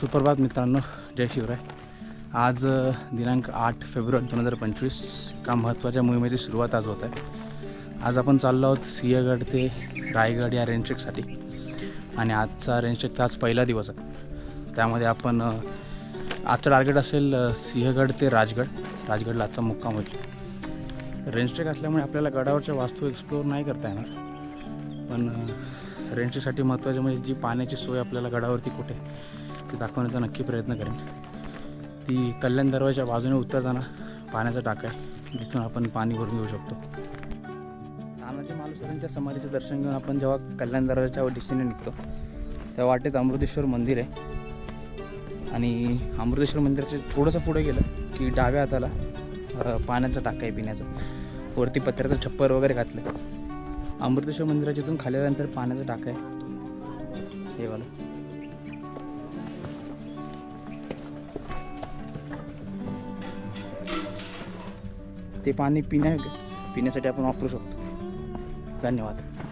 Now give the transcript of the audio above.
सुप्रभात मित्रांनो जय शिवराय. आज दिनांक आठ फेब्रुवारी दोन हजार पंचवीस का महत्त्वाच्या मोहिमेची सुरुवात आज होत आहे. आज आपण चाललो आहोत सिंहगड ते रायगड या रेंज आणि आजचा रेंज आज पहिला दिवस आहे. त्यामध्ये आपण आजचं टार्गेट असेल सिंहगड ते राजगड. राजगडला आजचा मुक्काम होईल. रेंज असल्यामुळे आपल्याला गडावरच्या वास्तू एक्सप्लोअर नाही करता येणार. पण अ, महत्त्वाचे म्हणजे जी पाण्याची सोय आपल्याला गडावरती कुठे ते दाखवण्याचा नक्की प्रयत्न करेन. ती कल्याण दरवाजाच्या बाजूने उतरताना पाण्याचा टाका आहे. जिथून आपण पाणी भरून घेऊ शकतो. तानाजी मालुसरांच्या समाधीचं दर्शन घेऊन आपण जेव्हा कल्याण दरवाजाच्या दिशेने निघतो त्या वाटेत अमृतेश्वर मंदिर आहे. आणि अमृतेश्वर मंदिराच्या थोडंसं पुढे गेलं की डाव्या हाताला पाण्याचा टाका आहे पिण्याचा. वरती पत्र्याचं छप्पर वगैरे घातलं अमृतेश्वर मंदिराच्या इथून खाली आल्यानंतर पाण्याचा टाका आहे. हे वाला ते पाणी पिण्या पिण्यासाठी आपण वापरू शकतो. धन्यवाद.